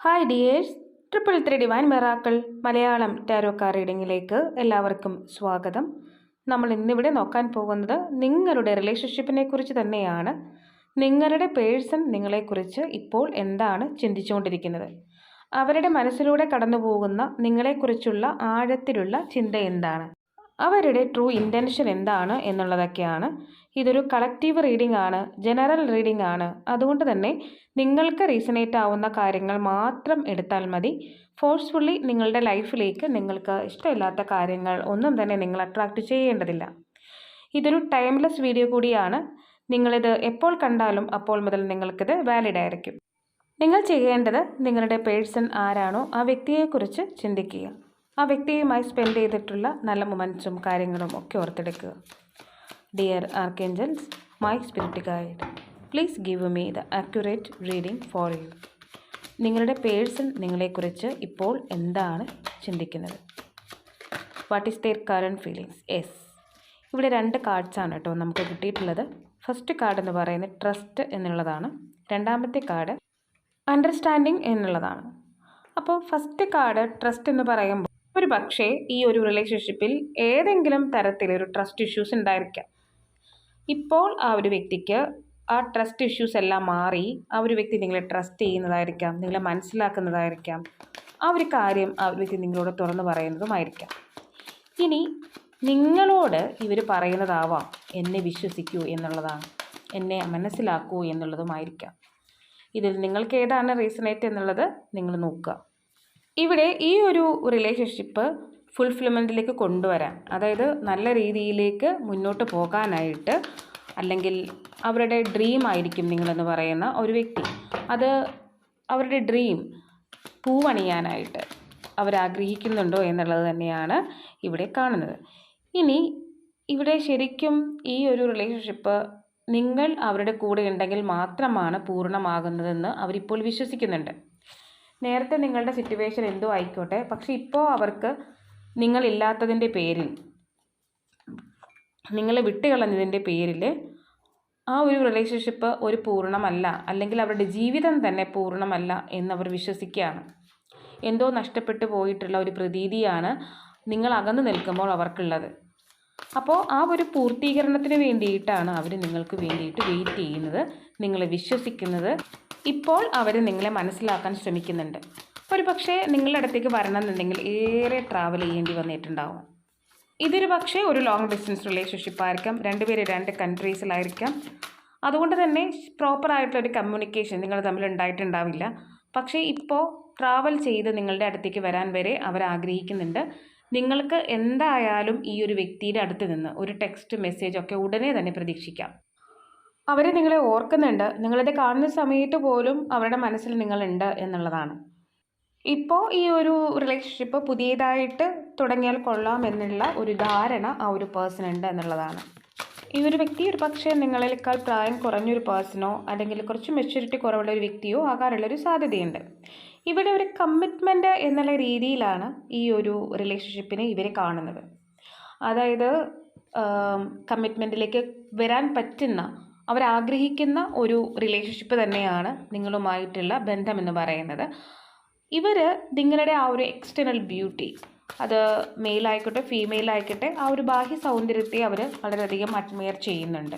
Hi dears triple three divine miracles Malayalam tarot card റീഡിങ്ങിലേക്ക് എല്ലാവർക്കും സ്വാഗതം. നമ്മൾ ഇന്നിവിടെ നോക്കാൻ പോകുന്നത് നിങ്ങളുടെ റിലേഷൻഷിപ്പിനെ കുറിച്ച് തന്നെയാണ്. നിങ്ങളുടെ പേഴ്സൺ നിങ്ങളെക്കുറിച്ച് ഇപ്പോൾ എന്താണ് ചിന്തിച്ചുകൊണ്ടിരിക്കുന്നത്? അവരുടെ മനസ്സിലൂടെ കടന്നു പോകുന്ന നിങ്ങളെക്കുറിച്ചുള്ള ആഴത്തിലുള്ള ചിന്ത എന്താണ്? അവരുടെ ട്രൂ ഇന്റൻഷൻ എന്താണ് എന്നുള്ളതൊക്കെയാണ്. ഇതൊരു കളക്റ്റീവ് റീഡിംഗ് ആണ് ജനറൽ റീഡിംഗ് ആണ്. അതുകൊണ്ട് തന്നെ നിങ്ങൾക്ക് റീസണേറ്റ് ആവുന്ന കാര്യങ്ങൾ മാത്രം എടുത്താൽ മതി. ഫോഴ്സ്ഫുള്ളി നിങ്ങളുടെ ലൈഫിലേക്ക് നിങ്ങൾക്ക് ഇഷ്ടമില്ലാത്ത കാര്യങ്ങൾ ഒന്നും തന്നെ നിങ്ങൾ അട്രാക്റ്റ് ചെയ്യേണ്ടതില്ല. ഇതൊരു ടൈംലെസ് വീഡിയോ കൂടിയാണ്. നിങ്ങളിത് എപ്പോൾ കണ്ടാലും അപ്പോൾ മുതൽ നിങ്ങൾക്കിത് വാലിഡ് ആയിരിക്കും. നിങ്ങൾ ചെയ്യേണ്ടത് നിങ്ങളുടെ പേഴ്സൺ ആരാണോ ആ വ്യക്തിയെക്കുറിച്ച് ചിന്തിക്കുക. ആ വ്യക്തിയുമായി സ്പെൻഡ് ചെയ്തിട്ടുള്ള നല്ല മൊമെന്റ്സും കാര്യങ്ങളും ഒക്കെ ഓർത്തെടുക്കുക. Dear archangels my spirit guide please give me the accurate reading for you നിങ്ങളുടെ പേഴ്സൺ നിങ്ങളെക്കുറിച്ച് ഇപ്പോൾ എന്താണ് ചിന്തിക്കുന്നത്? What is their current feelings is ഇവിടെ രണ്ട് കാർഡ്സാണ് കേട്ടോ നമുക്ക് കിട്ടിയിട്ടുള്ളത്. ഫസ്റ്റ് കാർഡ് എന്ന് പറയുന്നത് ട്രസ്റ്റ് എന്നുള്ളതാണ്. രണ്ടാമത്തെ കാർഡ് അണ്ടർസ്റ്റാൻഡിങ് എന്നുള്ളതാണ്. അപ്പോൾ ഫസ്റ്റ് കാർഡ് ട്രസ്റ്റ് എന്ന് പറയുമ്പോൾ ഒരു പക്ഷേ ഈ ഒരു റിലേഷൻഷിപ്പിൽ ഏതെങ്കിലും തരത്തിലൊരു ട്രസ്റ്റ് ഇഷ്യൂസ് ഉണ്ടായിരിക്കാം. ഇപ്പോൾ ആ ഒരു വ്യക്തിക്ക് ആ ട്രസ്റ്റ് ഇഷ്യൂസ് എല്ലാം മാറി ആ ഒരു വ്യക്തി നിങ്ങളെ ട്രസ്റ്റ് ചെയ്യുന്നതായിരിക്കാം നിങ്ങളെ മനസ്സിലാക്കുന്നതായിരിക്കാം. ആ ഒരു കാര്യം ആ ഒരു വ്യക്തി നിങ്ങളോട് തുറന്നു പറയുന്നതുമായിരിക്കാം. ഇനി നിങ്ങളോട് ഇവർ പറയുന്നതാവാം എന്നെ വിശ്വസിക്കൂ എന്നുള്ളതാണ്. എന്നെ മനസ്സിലാക്കൂ എന്നുള്ളതുമായിരിക്കാം. ഇതിൽ നിങ്ങൾക്ക് ഏതാണ് റീസണേറ്റ് എന്നുള്ളത് നിങ്ങൾ നോക്കുക. ഇവിടെ ഈ ഒരു റിലേഷൻഷിപ്പ് ഫുൾഫിൽമെന്റിലേക്ക് കൊണ്ടുവരാൻ അതായത് നല്ല രീതിയിലേക്ക് മുന്നോട്ട് പോകാനായിട്ട് അല്ലെങ്കിൽ അവരുടെ ഡ്രീം ആയിരിക്കും നിങ്ങളെന്ന് പറയുന്ന ഒരു വ്യക്തി. അത് അവരുടെ ഡ്രീം പൂവണിയാനായിട്ട് അവരാഗ്രഹിക്കുന്നുണ്ടോ എന്നുള്ളത് തന്നെയാണ് ഇവിടെ കാണുന്നത്. ഇനി ഇവിടെ ശരിക്കും ഈ ഒരു റിലേഷൻഷിപ്പ് നിങ്ങൾ അവരുടെ കൂടെ ഉണ്ടെങ്കിൽ മാത്രമാണ് പൂർണമാകുന്നതെന്ന് അവരിപ്പോൾ വിശ്വസിക്കുന്നുണ്ട്. നേരത്തെ നിങ്ങളുടെ സിറ്റുവേഷൻ എന്തോ ആയിക്കോട്ടെ. പക്ഷെ ഇപ്പോൾ അവർക്ക് നിങ്ങളില്ലാത്തതിന്റെ പേരിൽ നിങ്ങളെ വിട്ടുകളഞ്ഞതിന്റെ പേരിൽ ആ ഒരു റിലേഷൻഷിപ്പ് ഒരു പൂർണമല്ല അല്ലെങ്കിൽ അവരുടെ ജീവിതം തന്നെ പൂർണമല്ല എന്നവർ വിശ്വസിക്കുകയാണ്. എന്തോ നഷ്ടപ്പെട്ടു പോയിട്ടുള്ള ഒരു പ്രതീതിയാണ് നിങ്ങൾ അകന്നു നിൽക്കുമ്പോൾ അവർക്കുള്ളത്. അപ്പോൾ ആ ഒരു പൂർത്തീകരണത്തിന് വേണ്ടിയിട്ടാണ് അവർ നിങ്ങൾക്ക് വേണ്ടിയിട്ട് വെയിറ്റ് ചെയ്യുന്നത്. നിങ്ങളെ വിശ്വസിക്കുന്നത്. ഇപ്പോൾ അവർ നിങ്ങളെ മനസ്സിലാക്കാൻ ശ്രമിക്കുന്നുണ്ട്. ഒരു പക്ഷേ നിങ്ങളുടെ അടുത്തേക്ക് വരണമെന്നുണ്ടെങ്കിൽ ഏറെ ട്രാവൽ ചെയ്യേണ്ടി വന്നിട്ടുണ്ടാവും. ഇതൊരു പക്ഷേ ഒരു ലോങ് ഡിസ്റ്റൻസ് റിലേഷൻഷിപ്പ് ആയിരിക്കാം. രണ്ടുപേര് രണ്ട് കൺട്രീസിലായിരിക്കാം അതുകൊണ്ട് തന്നെ ഒരു കമ്മ്യൂണിക്കേഷൻ നിങ്ങൾ തമ്മിൽ ഉണ്ടായിട്ടുണ്ടാവില്ല. പക്ഷേ ഇപ്പോൾ ട്രാവൽ ചെയ്ത് നിങ്ങളുടെ അടുത്തേക്ക് വരാൻ വരെ അവർ ആഗ്രഹിക്കുന്നുണ്ട്. നിങ്ങൾക്ക് എന്തായാലും ഈ ഒരു വ്യക്തിയുടെ അടുത്ത് നിന്ന് ഒരു ടെക്സ്റ്റ് മെസ്സേജ് ഒക്കെ ഉടനെ തന്നെ പ്രതീക്ഷിക്കാം. അവർ നിങ്ങളെ ഓർക്കുന്നുണ്ട്. നിങ്ങളിത് കാണുന്ന സമയത്ത് പോലും അവരുടെ മനസ്സിൽ നിങ്ങളുണ്ട് എന്നുള്ളതാണ്. ഇപ്പോൾ ഈ ഒരു റിലേഷൻഷിപ്പ് പുതിയതായിട്ട് തുടങ്ങിയാൽ കൊള്ളാം എന്നുള്ള ഒരു ധാരണ ആ ഒരു പേഴ്സൺ ഉണ്ട് എന്നുള്ളതാണ്. ഈ ഒരു വ്യക്തി ഒരു പക്ഷേ നിങ്ങളേക്കാൾ പ്രായം കുറഞ്ഞൊരു പേഴ്സണോ അല്ലെങ്കിൽ കുറച്ച് മെച്യൂരിറ്റി കുറവുള്ള ഒരു വ്യക്തിയോ ആകാനുള്ളൊരു സാധ്യതയുണ്ട്. ഇവിടെ ഒരു കമ്മിറ്റ്മെന്റ് എന്നുള്ള രീതിയിലാണ് ഈ ഒരു റിലേഷൻഷിപ്പിനെ ഇവർ കാണുന്നത്. അതായത് കമ്മിറ്റ്മെന്റിലേക്ക് വരാൻ പറ്റുന്ന അവരാഗ്രഹിക്കുന്ന ഒരു റിലേഷൻഷിപ്പ് തന്നെയാണ് നിങ്ങളുമായിട്ടുള്ള ബന്ധമെന്ന് പറയുന്നത്. ഇവർ നിങ്ങളുടെ ആ ഒരു എക്സ്റ്റേണൽ ബ്യൂട്ടി അത് മെയിലായിക്കോട്ടെ ഫീമെയിൽ ആയിക്കോട്ടെ ആ ഒരു ബാഹ്യ സൗന്ദര്യത്തെ അവർ വളരെയധികം അഡ്മയർ ചെയ്യുന്നുണ്ട്.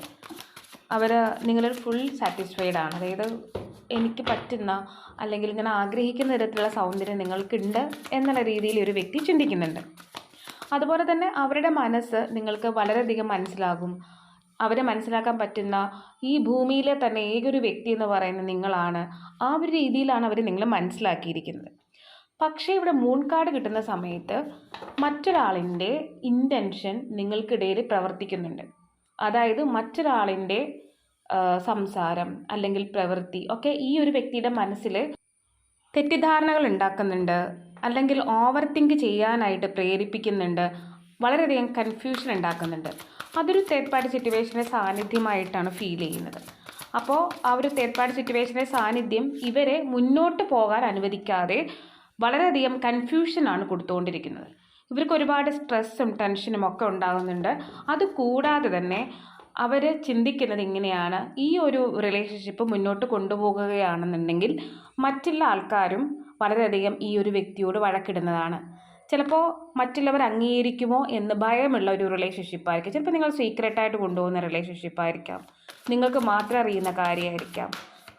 അവർ നിങ്ങളിൽ ഫുൾ സാറ്റിസ്ഫൈഡ് ആണ്. അതായത് എനിക്ക് പറ്റുന്ന അല്ലെങ്കിൽ ഇങ്ങനെ ആഗ്രഹിക്കുന്ന തരത്തിലുള്ള സൗന്ദര്യം നിങ്ങൾക്കുണ്ട് എന്നുള്ള രീതിയിൽ ഒരു വ്യക്തി ചിന്തിക്കുന്നുണ്ട്. അതുപോലെ തന്നെ അവരുടെ മനസ്സ് നിങ്ങൾക്ക് വളരെയധികം മനസ്സിലാകും. അവരെ മനസ്സിലാക്കാൻ പറ്റുന്ന ഈ ഭൂമിയിലെ തന്നെ ഏകൊരു വ്യക്തി എന്ന് പറയുന്നത് നിങ്ങളാണ്. ആ ഒരു രീതിയിലാണ് അവർ നിങ്ങളെ മനസ്സിലാക്കിയിരിക്കുന്നത്. പക്ഷേ ഇവിടെ മൂൺ കാർഡ് കിട്ടുന്ന സമയത്ത് മറ്റൊരാളിന്റെ ഇന്റൻഷൻ നിങ്ങൾക്കിടയിൽ പ്രവർത്തിക്കുന്നുണ്ട്. അതായത് മറ്റൊരാളിന്റെ സംസാരം അല്ലെങ്കിൽ പ്രവൃത്തി ഒക്കെ ഈ ഒരു വ്യക്തിയുടെ മനസ്സിൽ തെറ്റിദ്ധാരണകൾ ഉണ്ടാക്കുന്നുണ്ട് അല്ലെങ്കിൽ ഓവർ തിങ്ക് ചെയ്യാനായിട്ട് പ്രേരിപ്പിക്കുന്നുണ്ട്. വളരെയധികം കൺഫ്യൂഷൻ ഉണ്ടാക്കുന്നുണ്ട്. അതൊരു തേർഡ് പാർട്ടി സിറ്റുവേഷന്റെ സാന്നിധ്യമായിട്ടാണ് ഫീൽ ചെയ്യുന്നത്. അപ്പോൾ ആ ഒരു തേർഡ് പാർട്ടി സിറ്റുവേഷന്റെ സാന്നിധ്യം ഇവരെ മുന്നോട്ട് പോകാൻ അനുവദിക്കാതെ വളരെയധികം കൺഫ്യൂഷനാണ് കൊടുത്തുകൊണ്ടിരിക്കുന്നത്. ഇവർക്ക് ഒരുപാട് സ്ട്രെസ്സും ടെൻഷനും ഒക്കെ ഉണ്ടാകുന്നുണ്ട്. അത് കൂടാതെ തന്നെ അവർ ചിന്തിക്കുന്നത് ഇങ്ങനെയാണ്. ഈ ഒരു റിലേഷൻഷിപ്പ് മുന്നോട്ട് കൊണ്ടുപോകുകയാണെന്നുണ്ടെങ്കിൽ മറ്റുള്ള ആൾക്കാരും വളരെയധികം ഈ ഒരു വ്യക്തിയോട് വഴക്കിടുന്നതാണ്. ചിലപ്പോൾ മറ്റുള്ളവർ അംഗീകരിക്കുമോ എന്ന് ഭയമുള്ള ഒരു റിലേഷൻഷിപ്പായിരിക്കും ചിലപ്പോൾ നിങ്ങൾ സീക്രട്ടായിട്ട് കൊണ്ടുപോകുന്ന റിലേഷൻഷിപ്പായിരിക്കാം നിങ്ങൾക്ക് മാത്രം അറിയുന്ന കാര്യമായിരിക്കാം.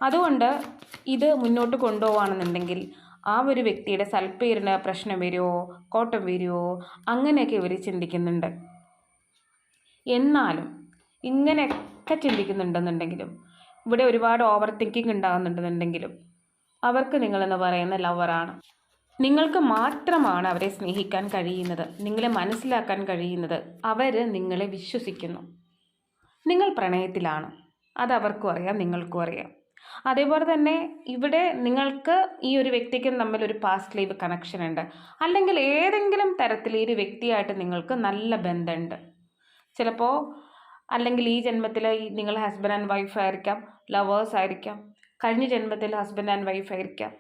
അതുകൊണ്ട് ഇത് മുന്നോട്ട് കൊണ്ടുപോകുകയാണെന്നുണ്ടെങ്കിൽ ആ ഒരു വ്യക്തിയുടെ സൽപ്പേരിന് പ്രശ്നം വരുമോ കോട്ടം വരുമോ അങ്ങനെയൊക്കെ ഇവർ ചിന്തിക്കുന്നുണ്ട്. എന്നാലും ഇങ്ങനെയൊക്കെ ചിന്തിക്കുന്നുണ്ടെന്നുണ്ടെങ്കിലും ഇവിടെ ഒരുപാട് ഓവർ തിങ്കിങ് ഉണ്ടാകുന്നുണ്ടെന്നുണ്ടെങ്കിലും അവർക്ക് നിങ്ങളെന്ന് പറയുന്ന ലവറാണ് നിങ്ങൾക്ക് മാത്രമാണ് അവരെ സ്നേഹിക്കാൻ കഴിയുന്നത് നിങ്ങളെ മനസ്സിലാക്കാൻ കഴിയുന്നത് അവർ നിങ്ങളെ വിശ്വസിക്കുന്നു. നിങ്ങൾ പ്രണയത്തിലാണ് അത് അവർക്കും അറിയാം നിങ്ങൾക്കും അറിയാം. അതേപോലെ തന്നെ ഇവിടെ നിങ്ങൾക്ക് ഈ ഒരു വ്യക്തിക്കും തമ്മിൽ ഒരു പാസ്റ്റ് ലൈവ് കണക്ഷൻ ഉണ്ട്. അല്ലെങ്കിൽ ഏതെങ്കിലും തരത്തിൽ ഈ ഒരു വ്യക്തിയായിട്ട് നിങ്ങൾക്ക് നല്ല ബന്ധമുണ്ട്. ചിലപ്പോൾ അല്ലെങ്കിൽ ഈ ജന്മത്തിൽ നിങ്ങൾ ഹസ്ബൻഡ് ആൻഡ് വൈഫ് ആയിരിക്കാം ലവേഴ്സ് ആയിരിക്കാം. കഴിഞ്ഞ ജന്മത്തിൽ ഹസ്ബൻഡ് ആൻഡ് വൈഫ് ആയിരിക്കാം.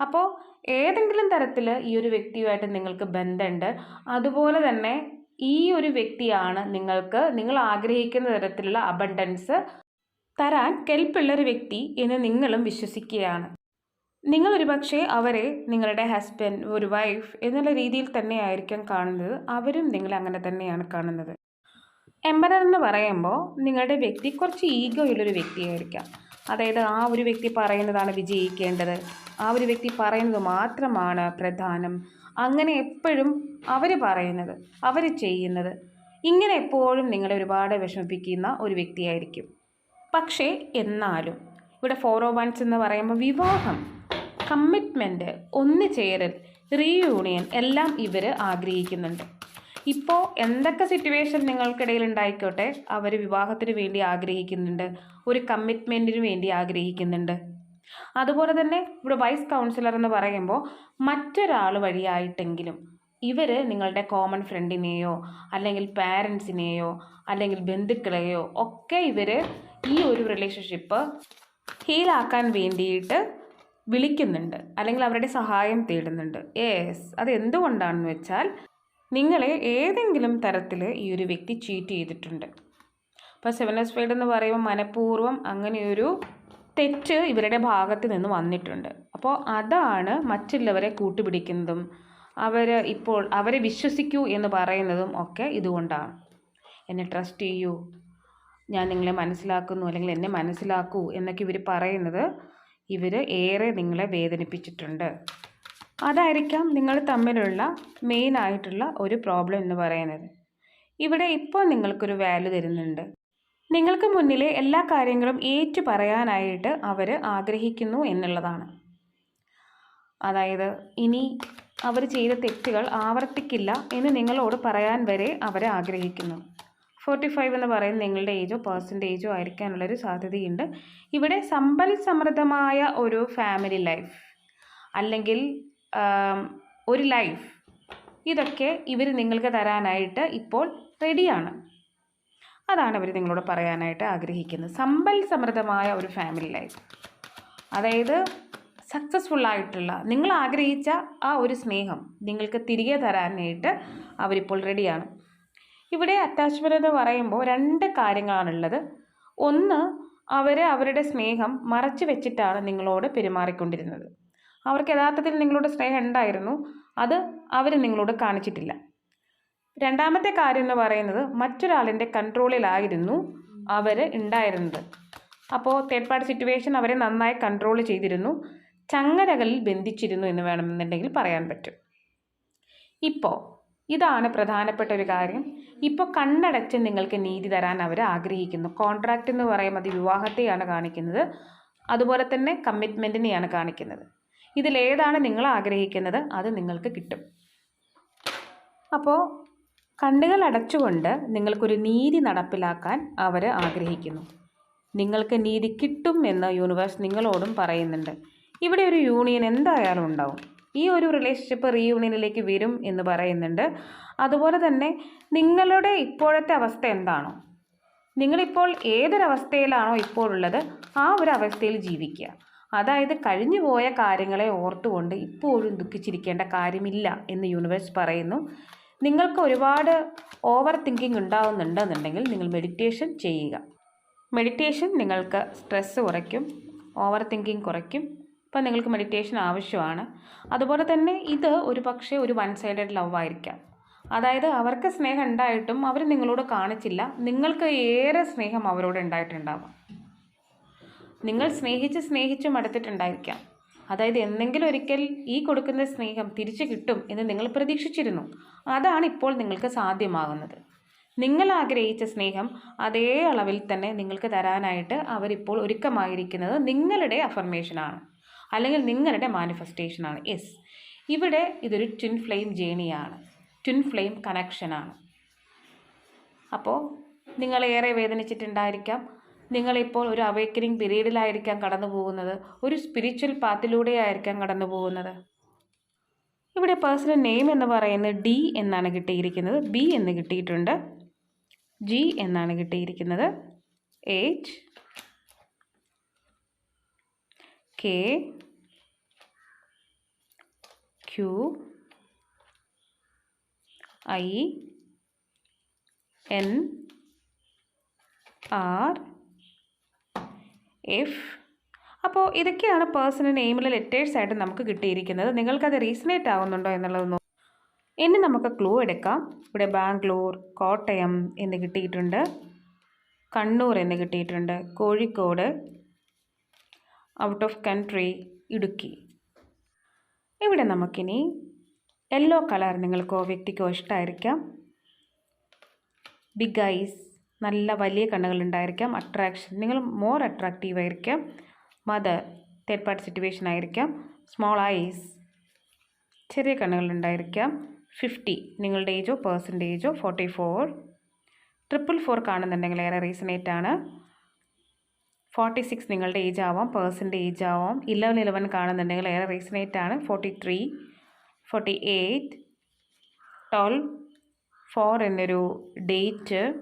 അപ്പോൾ ഏതെങ്കിലും തരത്തിൽ ഈ ഒരു വ്യക്തിയുമായിട്ട് നിങ്ങൾക്ക് ബന്ധമുണ്ട് അതുപോലെ തന്നെ ഈ ഒരു വ്യക്തിയാണ് നിങ്ങൾക്ക് നിങ്ങൾ ആഗ്രഹിക്കുന്ന തരത്തിലുള്ള അബണ്ടൻസ് തരാൻ കെൽപ്പുള്ളൊരു വ്യക്തി എന്ന് നിങ്ങളും വിശ്വസിക്കുകയാണ്. നിങ്ങൾ ഒരുപക്ഷെ അവരെ നിങ്ങളുടെ ഹസ്ബൻഡ് ഒരു വൈഫ് എന്നുള്ള രീതിയിൽ തന്നെയായിരിക്കും കാണുന്നത്. അവരും നിങ്ങളെ അങ്ങനെ തന്നെയാണ് കാണുന്നത്. എംബറർ എന്ന് പറയുമ്പോൾ നിങ്ങളുടെ വ്യക്തി കുറച്ച് ഈഗോ ഉള്ളൊരു വ്യക്തിയായിരിക്കാം. അതായത് ആ ഒരു വ്യക്തി പറയുന്നതാണ് വിജയിക്കേണ്ടത്. ആ ഒരു വ്യക്തി പറയുന്നത് മാത്രമാണ് പ്രധാനം. അങ്ങനെ എപ്പോഴും അവർ പറയുന്നത് അവർ ചെയ്യുന്നത്. ഇങ്ങനെ എപ്പോഴും നിങ്ങളെ ഒരുപാട് വിഷമിപ്പിക്കുന്ന ഒരു വ്യക്തിയായിരിക്കും. പക്ഷേ എന്നാലും ഇവിടെ ഫോറോ വൺസ് എന്ന് പറയുമ്പോൾ വിവാഹം കമ്മിറ്റ്മെന്റ് ഒന്നു ചേരൽ റീയൂണിയൻ എല്ലാം ഇവർ ആഗ്രഹിക്കുന്നുണ്ട്. ഇപ്പോൾ എന്തൊക്കെ സിറ്റുവേഷൻ നിങ്ങൾക്കിടയിൽ ഉണ്ടായിക്കോട്ടെ അവർ വിവാഹത്തിന് വേണ്ടി ആഗ്രഹിക്കുന്നുണ്ട് ഒരു കമ്മിറ്റ്മെന്റിന് വേണ്ടി ആഗ്രഹിക്കുന്നുണ്ട്. അതുപോലെ തന്നെ ഇവിടെ വൈസ് കൗൺസിലർ എന്ന് പറയുമ്പോൾ മറ്റൊരാൾ വഴിയായിട്ടെങ്കിലും ഇവർ നിങ്ങളുടെ കോമൺ ഫ്രണ്ടിനെയോ അല്ലെങ്കിൽ പാരൻസിനെയോ അല്ലെങ്കിൽ ബന്ധുക്കളെയോ ഒക്കെ ഇവർ ഈ ഒരു റിലേഷൻഷിപ്പ് ഹീലാക്കാൻ വേണ്ടിയിട്ട് വിളിക്കുന്നുണ്ട് അല്ലെങ്കിൽ അവരുടെ സഹായം തേടുന്നുണ്ട്. യെസ് അത് എന്തുകൊണ്ടാണെന്ന് വെച്ചാൽ നിങ്ങളെ ഏതെങ്കിലും തരത്തിൽ ഈ ഒരു വ്യക്തി ചീറ്റ് ചെയ്തിട്ടുണ്ട്. അപ്പോൾ സെവൻ എസ് ഫൈഡ് എന്ന് പറയുമ്പോൾ മനഃപൂർവം അങ്ങനെയൊരു തെറ്റ് ഇവരുടെ ഭാഗത്ത് നിന്ന് വന്നിട്ടുണ്ട്. അപ്പോൾ അതാണ് മറ്റുള്ളവരെ കൂട്ടുപിടിക്കുന്നതും അവർ ഇപ്പോൾ അവരെ വിശ്വസിക്കൂ എന്ന് പറയുന്നതും ഒക്കെ ഇതുകൊണ്ടാണ്. എന്നെ ട്രസ്റ്റ് ചെയ്യൂ ഞാൻ നിങ്ങളെ മനസ്സിലാക്കുന്നു അല്ലെങ്കിൽ എന്നെ മനസ്സിലാക്കൂ എന്നൊക്കെ ഇവർ പറയുന്നത് ഇവർ ഏറെ നിങ്ങളെ വേദനിപ്പിച്ചിട്ടുണ്ട്. അതായിരിക്കാം നിങ്ങൾ തമ്മിലുള്ള മെയിൻ ആയിട്ടുള്ള ഒരു പ്രോബ്ലം എന്ന് പറയുന്നത്. ഇവിടെ ഇപ്പോൾ നിങ്ങൾക്കൊരു വാല്യൂ തരുന്നുണ്ട്. നിങ്ങൾക്ക് മുന്നിലെ എല്ലാ കാര്യങ്ങളും ഏറ്റു പറയാനായിട്ട് അവർ ആഗ്രഹിക്കുന്നു എന്നുള്ളതാണ്. അതായത് ഇനി അവർ ചെയ്ത തെറ്റുകൾ ആവർത്തിക്കില്ല എന്ന് നിങ്ങളോട് പറയാൻ വരെ അവർ ആഗ്രഹിക്കുന്നു. ഫോർട്ടി ഫൈവ് എന്ന് പറയുന്നത് നിങ്ങളുടെ ഏജോ പേഴ്സന്റേജോ ആയിരിക്കാനുള്ളൊരു സാധ്യതയുണ്ട്. ഇവിടെ സമ്പൽ സമൃദ്ധമായ ഒരു ഫാമിലി ലൈഫ് അല്ലെങ്കിൽ ഒരു ലൈഫ്. ഇതൊക്കെ ഇവർ നിങ്ങൾക്ക് തരാനായിട്ട് ഇപ്പോൾ റെഡിയാണ്. അതാണ് അവർ നിങ്ങളോട് പറയാനായിട്ട് ആഗ്രഹിക്കുന്നത്. സമ്പൽ സമൃദ്ധമായ ഒരു ഫാമിലി ലൈഫ്. അതായത് സക്സസ്ഫുൾ ആയിട്ടുള്ള നിങ്ങൾ ആഗ്രഹിച്ച ആ ഒരു സ്നേഹം നിങ്ങൾക്ക് തിരികെ തരാനായിട്ട് അവരിപ്പോൾ റെഡിയാണ്. ഇവിടെ അറ്റാച്ച്മെന്റ് എന്ന് പറയുമ്പോൾ രണ്ട് കാര്യങ്ങളാണുള്ളത്. ഒന്ന് അവർ അവരുടെ സ്നേഹം മറച്ചു വെച്ചിട്ടാണ് നിങ്ങളോട് പെരുമാറിക്കൊണ്ടിരുന്നത്. അവർക്ക് യഥാർത്ഥത്തിൽ നിങ്ങളോട് സ്നേഹം ഉണ്ടായിരുന്നു അത് അവർ നിങ്ങളോട് കാണിച്ചിട്ടില്ല. രണ്ടാമത്തെ കാര്യം എന്ന് പറയുന്നത് മറ്റൊരാളിന്റെ കൺട്രോളിലായിരുന്നു അവർ ഉണ്ടായിരുന്നത്. അപ്പോൾ തേർഡ് പാർട്ടി സിറ്റുവേഷൻ അവരെ നന്നായി കൺട്രോൾ ചെയ്തിരുന്നു. ചങ്ങലകളിൽ ബന്ധിച്ചിരുന്നു എന്ന് വേണമെന്നുണ്ടെങ്കിൽ പറയാൻ പറ്റും. ഇപ്പോൾ ഇതാണ് പ്രധാനപ്പെട്ട ഒരു കാര്യം. ഇപ്പോൾ കണ്ണടച്ച് നിങ്ങൾക്ക് നീതി തരാൻ അവർ ആഗ്രഹിക്കുന്നു. കോൺട്രാക്റ്റ് എന്ന് പറയുമ്പോൾ അത് വിവാഹത്തെയാണ് കാണിക്കുന്നത്. അതുപോലെ തന്നെ കമ്മിറ്റ്മെന്റിനെയാണ് കാണിക്കുന്നത്. ഇതിലേതാണ് നിങ്ങൾ ആഗ്രഹിക്കുന്നത്? അത് നിങ്ങൾക്ക് കിട്ടും. അപ്പോൾ കണ്ണുകൾ അടച്ചുകൊണ്ട് നിങ്ങൾക്കൊരു നീതി നടപ്പിലാക്കാൻ അവർ ആഗ്രഹിക്കുന്നു. നിങ്ങൾക്ക് നീതി കിട്ടും എന്ന് യൂണിവേഴ്സ് നിങ്ങളോടും പറയുന്നുണ്ട്. ഇവിടെ ഒരു യൂണിയൻ എന്തായാലും ഉണ്ടാവും. ഈ ഒരു റിലേഷൻഷിപ്പ് റീയൂണിയനിലേക്ക് വരും എന്ന് പറയുന്നുണ്ട്. അതുപോലെ തന്നെ നിങ്ങളുടെ ഇപ്പോഴത്തെ അവസ്ഥ എന്താണോ? നിങ്ങളിപ്പോൾ ഏതൊരവസ്ഥയിലാണോ ഇപ്പോഴുള്ളത് ആ ഒരു അവസ്ഥയിൽ ജീവിക്കുക. അതായത് കഴിഞ്ഞു പോയ കാര്യങ്ങളെ ഓർത്തുകൊണ്ട് ഇപ്പോഴും ദുഃഖിച്ചിരിക്കേണ്ട കാര്യമില്ല എന്ന് യൂണിവേഴ്സ് പറയുന്നു. നിങ്ങൾക്ക് ഒരുപാട് ഓവർ തിങ്കിങ് ഉണ്ടാവുന്നുണ്ടെന്നുണ്ടെങ്കിൽ നിങ്ങൾ മെഡിറ്റേഷൻ ചെയ്യുക. മെഡിറ്റേഷൻ നിങ്ങൾക്ക് സ്ട്രെസ്സ് കുറയ്ക്കും ഓവർ തിങ്കിങ് കുറയ്ക്കും. അപ്പം നിങ്ങൾക്ക് മെഡിറ്റേഷൻ ആവശ്യമാണ്. അതുപോലെ തന്നെ ഇത് ഒരു പക്ഷേ ഒരു വൺ സൈഡഡ് ലവ് ആയിരിക്കാം. അതായത് അവർക്ക് സ്നേഹം ഉണ്ടായിട്ടും അവർ നിങ്ങളോട് കാണിച്ചില്ല. നിങ്ങൾക്ക് ഏറെ സ്നേഹം അവരോട് ഉണ്ടായിട്ടുണ്ടാവാം. നിങ്ങൾ സ്നേഹിച്ച് സ്നേഹിച്ച് മടുത്തിട്ടുണ്ടായിരിക്കാം അതായത് എന്തെങ്കിലും ഒരിക്കൽ ഈ കൊടുക്കുന്ന സ്നേഹം തിരിച്ചു കിട്ടും എന്ന് നിങ്ങൾ പ്രതീക്ഷിച്ചിരുന്നു. അതാണ് ഇപ്പോൾ നിങ്ങൾക്ക് സാധ്യമാകുന്നത്. നിങ്ങൾ ആഗ്രഹിച്ച സ്നേഹം അതേ അളവിൽ തന്നെ നിങ്ങൾക്ക് തരാനായിട്ട് അവരിപ്പോൾ ഒരുക്കമായിരിക്കുന്നത് നിങ്ങളുടെ അഫർമേഷനാണ് അല്ലെങ്കിൽ നിങ്ങളുടെ മാനിഫെസ്റ്റേഷനാണ് യെസ് ഇവിടെ ഇതൊരു ട്വിൻ ഫ്ലെയിം ജേണിയാണ് ട്വിൻ ഫ്ലെയിം കണക്ഷനാണ് അപ്പോൾ നിങ്ങളേറെ വേദനിച്ചിട്ടുണ്ടായിരിക്കാം. നിങ്ങളിപ്പോൾ ഒരു അവേക്കനിങ് പീരീഡിലായിരിക്കാം കടന്നു പോകുന്നത് ഒരു സ്പിരിച്വൽ പാത്തിലൂടെ ആയിരിക്കാം കടന്നു പോകുന്നത് ഇവിടെ പേഴ്സണൽ നെയിം എന്ന് പറയുന്നത് ഡി എന്നാണ് കിട്ടിയിരിക്കുന്നത്. ബി എന്ന് കിട്ടിയിട്ടുണ്ട്. ജി എന്നാണ് കിട്ടിയിരിക്കുന്നത്. H K Q I N R F അപ്പോൾ ഇതൊക്കെയാണ് പേഴ്സണൽ നെയിമിലെ ലെറ്റേഴ്സായിട്ട് നമുക്ക് കിട്ടിയിരിക്കുന്നത്. നിങ്ങൾക്കത് റീസണേറ്റ് ആവുന്നുണ്ടോ എന്നുള്ളത് ഇനി നമുക്ക് ക്ലൂ എടുക്കാം. ഇവിടെ ബാംഗ്ലൂർ കോട്ടയം എന്ന് കിട്ടിയിട്ടുണ്ട്. കണ്ണൂർ എന്ന് കിട്ടിയിട്ടുണ്ട്. Kozhikode out of country Idukki. ഇവിടെ നമുക്കിനി യെല്ലോ കളർ നിങ്ങൾക്കോ വ്യക്തിക്കോ ഇഷ്ടമായിരിക്കാം ബിഗ് ഐസ് നല്ല വലിയ കണ്ണുകളുണ്ടായിരിക്കാം അട്രാക്ഷൻ നിങ്ങൾ മോർ അട്രാക്റ്റീവ് ആയിരിക്കാം. മദർ തേർഡ് പാർട്ടി സിറ്റുവേഷൻ ആയിരിക്കാം. സ്മോൾ ഐസ് ചെറിയ കണ്ണുകളുണ്ടായിരിക്കാം ഫിഫ്റ്റി നിങ്ങളുടെ ഏജോ പേഴ്സന്റേജോ ഫോർട്ടി ഫോർ ട്രിപ്പിൾ ഫോർ കാണുന്നുണ്ടെങ്കിൽ ഏറെ റീസണേറ്റ് ആണ്. ഫോർട്ടി സിക്സ് നിങ്ങളുടെ ഏജ് ആവാം പേഴ്സന്റെ ഏജ് ആവാം. ഇലവൻ ഇലവൻ കാണുന്നുണ്ടെങ്കിൽ ഏറെ റീസണേറ്റ് ആണ്. Forty three forty eight twelve four എന്നൊരു ഡേറ്റ്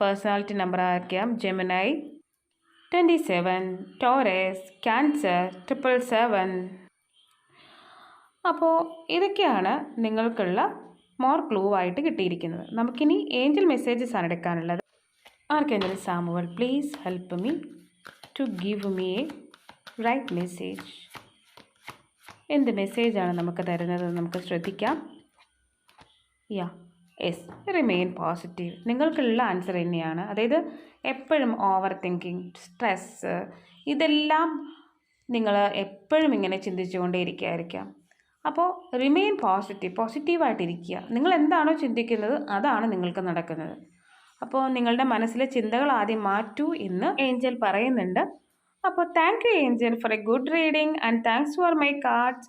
പേഴ്സണാലിറ്റി നമ്പർ ആയിരിക്കാം Gemini twenty seven Taurus Cancer triple seven അപ്പോൾ ഇതൊക്കെയാണ് നിങ്ങൾക്കുള്ള മോർ ക്ലൂ ആയിട്ട് കിട്ടിയിരിക്കുന്നത്. നമുക്കിനി ഏഞ്ചൽ മെസ്സേജസ് ആണ് എടുക്കാനുള്ളത്. Archangel Samuel please help me to give me a right message എന്ത് മെസ്സേജാണ് നമുക്ക് തരുന്നത് നമുക്ക് ശ്രദ്ധിക്കാം. യാ യെസ് റിമെയിൻ പോസിറ്റീവ് നിങ്ങൾക്കുള്ള ആൻസർ തന്നെയാണ്. അതായത് എപ്പോഴും ഓവർ തിങ്കിങ് സ്ട്രെസ്സ് ഇതെല്ലാം നിങ്ങൾ എപ്പോഴും ഇങ്ങനെ ചിന്തിച്ചുകൊണ്ടേ ചിന്തിച്ചുകൊണ്ടേയിരിക്കുകയായിരിക്കാം അപ്പോൾ റിമെയിൻ പോസിറ്റീവ് പോസിറ്റീവായിട്ടിരിക്കുക നിങ്ങൾ എന്താണോ ചിന്തിക്കുന്നത് അതാണ് നിങ്ങൾക്ക് നടക്കുന്നത്. അപ്പോൾ നിങ്ങളുടെ മനസ്സിലെ ചിന്തകൾ ആദ്യം മാറ്റൂ എന്ന് ഏഞ്ചൽ പറയുന്നുണ്ട്. അപ്പോൾ thank you angel for a good reading and thanks for my cards